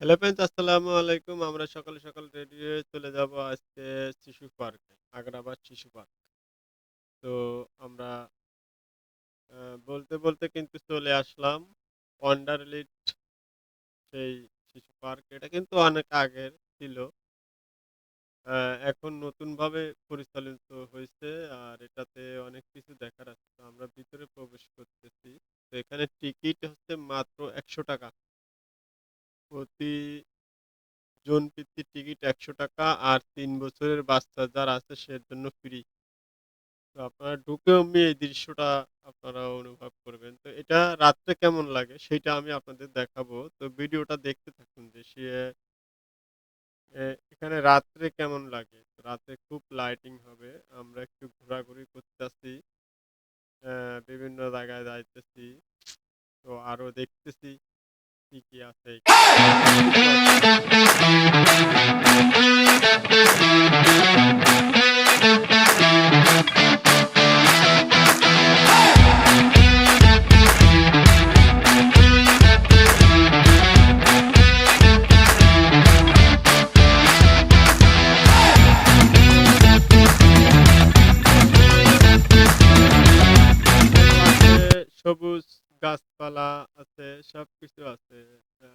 Hello friends আসসালামু আলাইকুম। আমরা সকালে, সকাল রেডি হয়ে চলে যাব আজকে শিশু পার্কে, আগ্রাবাদ শিশু পার্ক। তো আমরা বলতে, বলতে কিন্তু চলে আসলাম ওয়ান্ডারলিট সেই শিশু পার্ক। এটা কিন্তু অনেক আগের ছিল। এখন নতুনভাবে পরিচালিত হইছে। আর এটাতে অনেক কিছু দেখার আছে। আমরা ভিতরে প্রবেশ করতেছি। তো এখানে টিকিট হচ্ছে মাত্র ৳১০০ প্রতি জন প্রতি টিকিট ৳১০০ আর ৩ বছরের বাচ্চা যারা আছে সে জন্য ফ্রি। তো আপনারা ঢুকে এমনি এই দৃশ্যটা আপনারা অনুভব করবেন। তো এটা রাত্রে কেমন লাগে সেইটা আমি আপনাদের দেখাবো। তো ভিডিওটা দেখতে থাকুন যে সে এখানে রাত্রে কেমন লাগে। রাতে খুব লাইটিং হবে। আমরা একটু ঘোরাঘুরি করতেছি। বিভিন্ন জায়গায় যাইতেছি। তো আরও দেখতেছি কি, কি আছে পাশে সবকিছু আছে। আ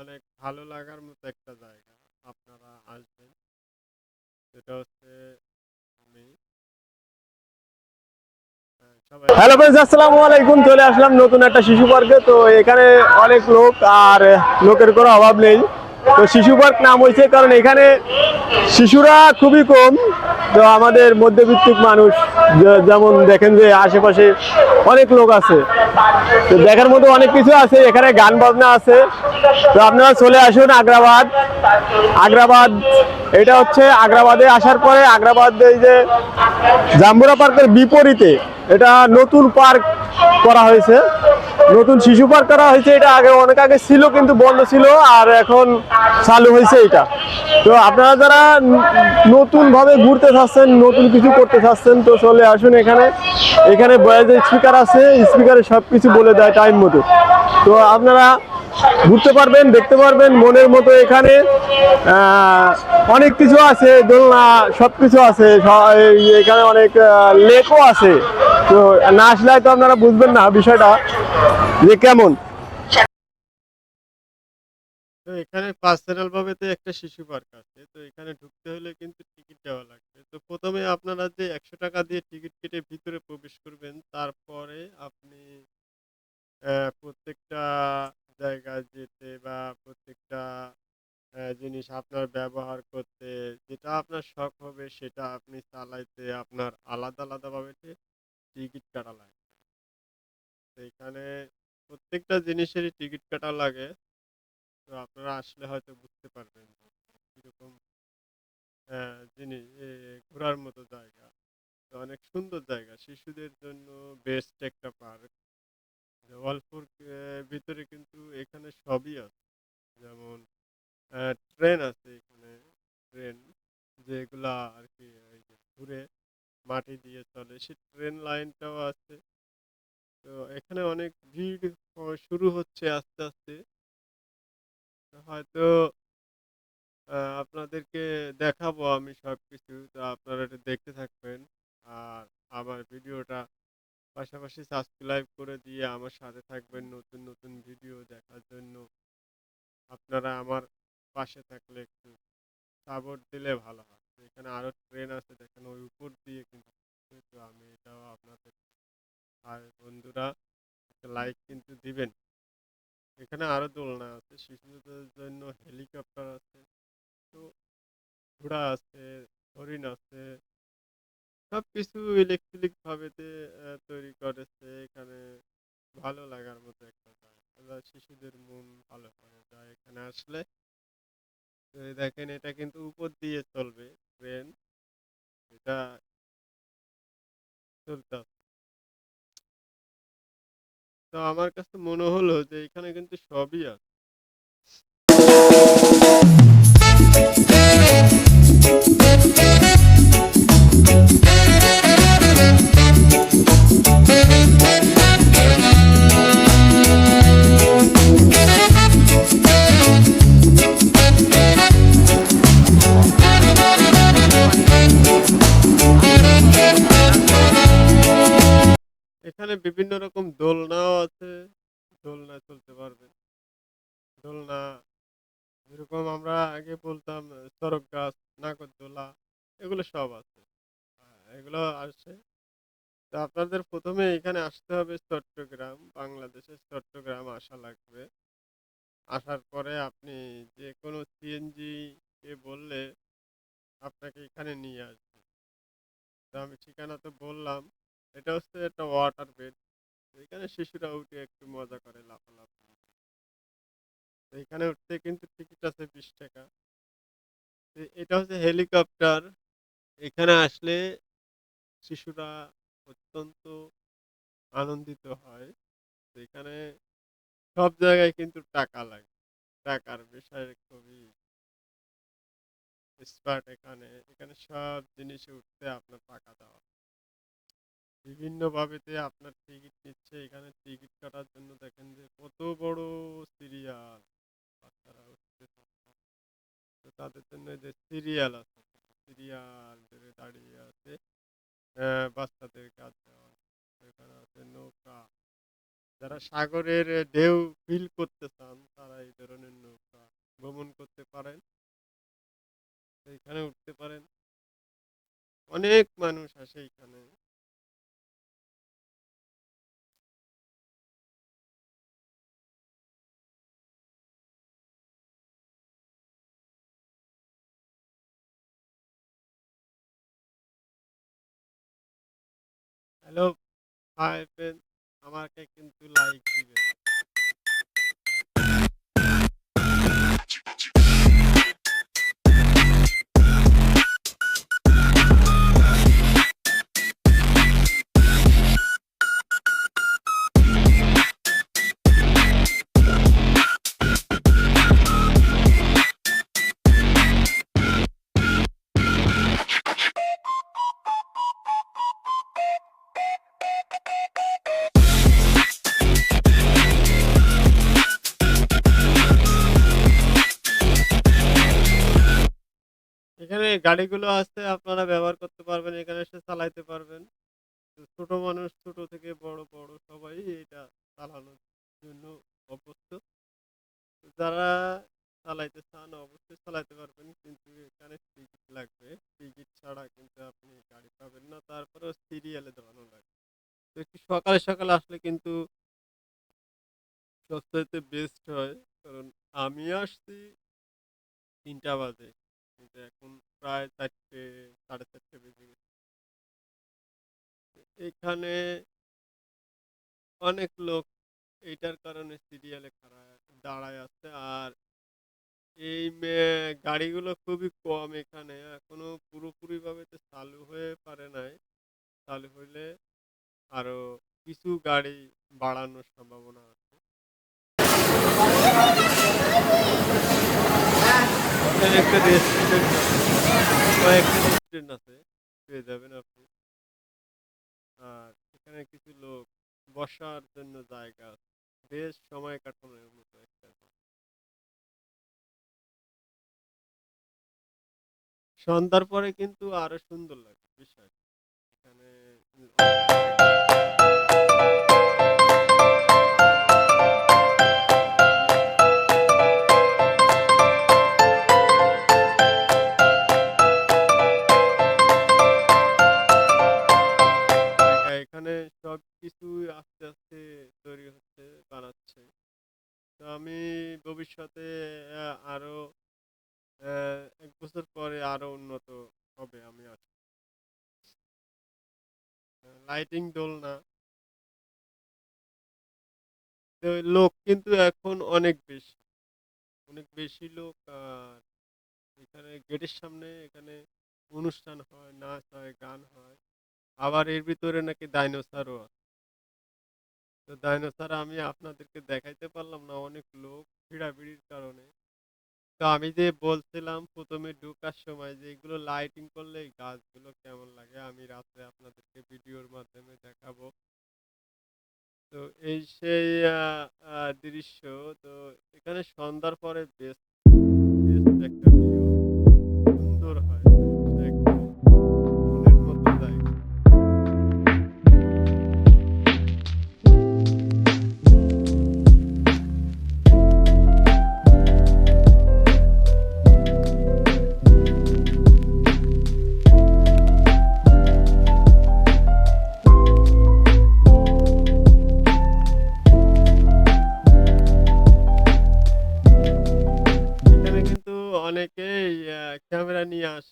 অনেক ভালো লাগার মতো একটা জায়গা। আপনারা আসবেন। সেটা হচ্ছে আমি হ্যাঁ, হ্যালো ফ্রেন্ডস আসসালামু আলাইকুম চলে আসলাম নতুন একটা শিশু পার্কে তো এখানে অনেক লোক আর লোকের কোনো অভাব নেই তো শিশু পার্ক নাম হয়েছে, কারণ এখানে শিশুরা খুবই কম। তো আমাদের মধ্যবিত্তিক মানুষ যেমন দেখেন যে আশেপাশে অনেক লোক আছে। তো দেখার মতো অনেক কিছু আছে, এখানে গান বাজনা আছে। তো আপনারা চলে আসুন আগ্রাবাদ। আগ্রাবাদ, এটা হচ্ছে আগ্রাবাদে আসার পরে আগ্রাবাদ এই যে জাম্বুরা পার্কের বিপরীতে এটা নতুন পার্ক করা হয়েছে। নতুন শিশু পার্ক করা হয়েছে, এটা আগে অনেক আগে ছিল, কিন্তু বন্ধ ছিল, আর এখন চালু হয়েছে এটা। তো আপনারা যারা নতুন ভাবে ঘুরতে চাচ্ছেন, নতুন কিছু করতে চাচ্ছেন, তো চলে আসুন এখানে। এখানে বয়াজের স্পিকার আছে স্পিকারে সব কিছু বলে দেয় টাইম মতো। তো আপনারা ঘুরতে পারবেন, দেখতে পারবেন, মনের মতো এখানে। অনেক কিছু আছে, দোলনা সব কিছু আছে এখানে অনেক লেকও আছে। তো না আসলে তো আপনারা বুঝবেন না বিষয়টা। যে কেমন তো এখানে পার্সোনাল ভাবে তো একটা শিশু পার্ক আছে। তো এখানে ঢুকতে হলে কিন্তু টিকিট দেওয়া লাগবে। তো ১ম এ আপনারা যে ৳১০০ দিয়ে টিকিট কেটে ভিতরে প্রবেশ করবেন, তারপরে আপনি প্রত্যেকটা জায়গায় যেতে বা প্রত্যেকটা জিনিস আপনার ব্যবহার করতে যেটা আপনার শখ হবে সেটা আপনি চালাইতে আপনার আলাদা, আলাদাভাবে টিকিট কাটা লাগবে। এখানে প্রত্যেকটা জিনিসেরই টিকিট কাটা লাগে। তো আপনারা আসলে হয়তো বুঝতে পারবেন কীরকম জিনিস ঘোরার মতো জায়গা। তো অনেক সুন্দর জায়গা। শিশুদের জন্য বেস্ট একটা পার্ক। অল্পর ভিতরে কিন্তু এখানে সবই আছে। যেমন ট্রেন আছে এখানে, ট্রেন যেগুলা আর কি ঘুরে মাটি দিয়ে চলে, সেই ট্রেন লাইনটাও আছে। তো এখানে অনেক ভিড় শুরু হচ্ছে আস্তে, আস্তে। হয়তো আপনাদেরকে দেখাবো আমি সবকিছু। তো আপনারা এটা দেখতে থাকবেন। আর আমার ভিডিওটা পাশাপাশি সাবস্ক্রাইব করে দিয়ে আমার সাথে থাকবেন নতুন, নতুন ভিডিও দেখার জন্য। আপনারা আমার পাশে থাকলে একটু সাপোর্ট দিলে ভালো হয়। এখানে আরও ট্রেন আছে দেখেন ওই উপর দিয়ে কিন্তু আমি এটাও আপনাদের আর বন্ধুরা একটা লাইক কিন্তু দিবেন। এখানে আরও দোলনা আছে। শিশুদের জন্য হেলিকপ্টার আছে। তো ঘোড়া আছে, হরিণ আছে। সবকিছু ইলেকট্রিক ভাবেতে অ্যা তৈরি করেছে। এখানে ভালো লাগার মতো একটা জায়গা। শিশুদের মন ভালো হয়ে যায় এখানে আসলে। দেখেন এটা কিন্তু উপর দিয়ে চলবে ট্রেন। এটা চলতেছে। তো আমার কাছে মনে হলো যে এখানে কিন্তু সবই আছে। রকম দোলনাও আছে, দোলনা চলতে পারবে। দোলনা যেরকম আমরা আগে বলতাম, সড়ক গাছ নাকরদোলা এগুলো সব আছে। এগুলো আসে। তো আপনাদের প্রথমে এখানে আসতে হবে চট্টগ্রাম, বাংলাদেশের চট্টগ্রাম আসা লাগবে। আসার পরে আপনি যে কোনো সিএনজি কে বললে আপনাকে এখানে নিয়ে আসবে। তো আমি ঠিকানা তো বললাম, এটা হচ্ছে একটা ওয়াটার বেড এখানে শিশুরা উঠে একটু মজা করে, লাফালাফি। এখানে উঠতে কিন্তু টিকিট আছে ৳২০ এ এটা হচ্ছে হেলিকপ্টার। এখানে আসলে শিশুরা অত্যন্ত আনন্দিত হয়। এখানে সব জায়গায় কিন্তু টাকা লাগে। টাকার বিষয় খুবই স্মার্ট এখানে। এখানে সব জিনিসে উঠতে আপনার টাকা দেওয়া। বিভিন্নভাবেতে আপনার টিকিট নিচ্ছে। এখানে টিকিট কাটার জন্য দেখেন যে কত বড় সিরিয়াল। বাচ্চারা তো তাদের জন্য যে সিরিয়াল আছে। সিরিয়াল দাঁড়িয়ে আছে। বাচ্চাদের কাজ দেওয়া। এখানে আছে নৌকা। যারা সাগরের ঢেউ ফিল করতে চান, তারা এই ধরনের নৌকা ভ্রমণ করতে পারেন। এইখানে উঠতে পারেন। অনেক মানুষ আসে এইখানে। হ্যালো, ভাই আমাকে কিন্তু লাইক দিবেন। গাড়িগুলো আছে আপনারা ব্যবহার করতে পারবেন। এখানে এসে চালাইতে পারবেন। ছোট মানুষ ছোট থেকে বড়, বড় সবাই এটা চালানোর জন্য অভ্যস্ত। যারা চালাইতে চান অবশ্যই চালাইতে পারবেন। কিন্তু এখানে টিকিট লাগবে। টিকিট ছাড়া কিন্তু আপনি গাড়ি পাবেন না। তারপরেও সিরিয়ালে দাঁড়ানো লাগবে। তো একটু সকালে, সকালে আসলে কিন্তু সবচাইতে বেস্ট হয়। কারণ আমি আসছি তিনটা বাজে। কিন্তু এখন প্রায় ৪টে ৪:৩০ বেজে গেছে। এখানে অনেক লোক এইটার কারণে সিরিয়ালে দাঁড়ায় আছে। আর এই গাড়িগুলো খুবই কম এখানে। এখনও পুরোপুরিভাবে তো চালু হয়ে পারে নাই। চালু হইলে আরও কিছু গাড়ি বাড়ানোর সম্ভাবনা আছে। একটা রেস্টুরেন্ট আছে। আর এখানে কিছু লোক বসার জন্য জায়গা আছে। বেশ সময় কাটানোর মতো একটা সন্ধ্যার পরে কিন্তু আরও সুন্দর লাগে বিষয়। এখানে ভবিষ্যতে অ্যা আরও ১ বছর পরে আরও উন্নত হবে আমি আশা অ্যা লাইটিং দোলনা। লোক কিন্তু এখন অনেক বেশি। অনেক বেশি লোক আর এখানে গেটের সামনে এখানে অনুষ্ঠান হয়, নাচ হয়, গান হয়। আবার এর ভিতরে নাকি ডাইনোসরও আছে। তো ডাইনোসর আমি আপনাদেরকে দেখাইতে পারলাম না, অনেক লোক ভিড়াভিড়ির কারণে। তো আমি যে বলছিলাম ১ম এ ঢোকার সময় যে এগুলো লাইটিং করলে গাছগুলো কেমন লাগে, আমি রাত্রে আপনাদেরকে ভিডিওর মাধ্যমে দেখাবো। তো এই সেই দৃশ্য, তো এখানে সন্ধ্যার পরে বেশ বেস্ট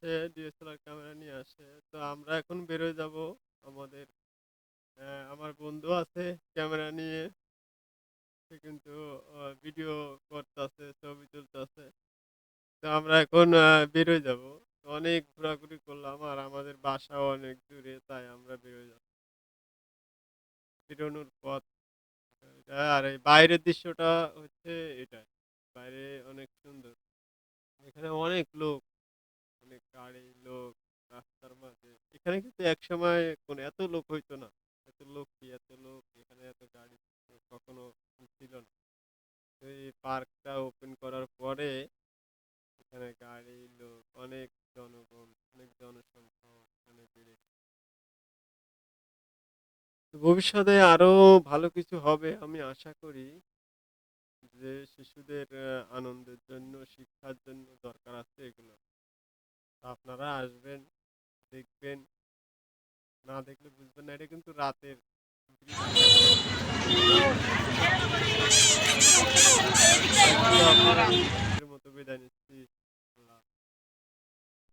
আসে, ডিএসএলআর ক্যামেরা নিয়ে আসে। তো আমরা এখন বেরোয় যাব। আমাদের আমার বন্ধু আছে ক্যামেরা নিয়ে। সে কিন্তু ভিডিও করতাছে, ছবি তুলতাছে। তো আমরা এখন বেরোয় যাব। অনেক ঘোরাঘুরি করলাম আর আমাদের বাসাও অনেক দূরে তাই আমরা বেরোয় যাব। বেরোনোর পথ আর এই বাইরের দৃশ্যটা হচ্ছে এটা। বাইরে অনেক সুন্দর। এখানে অনেক লোক, গাড়ি, লোক রাস্তার মাঝে। এখানে কিন্তু একসময় কোন এত লোক হইতো না। এত লোক কি এত লোক এখানে এত গাড়ি কখনো ছিল না। এই পার্কটা ওপেন করার পরে এখানে গাড়ি, লোক অনেক জনগণ, অনেক জনসংখ্যা ভবিষ্যতে আরও ভালো কিছু হবে আমি আশা করি। যে শিশুদের আনন্দের জন্য, শিক্ষার জন্য দরকার আছে এগুলো। আপনারা আসবেন, দেখবেন। না দেখলে বুঝবেন না। এটা কিন্তু রাতের মতো বিদায় নিচ্ছি।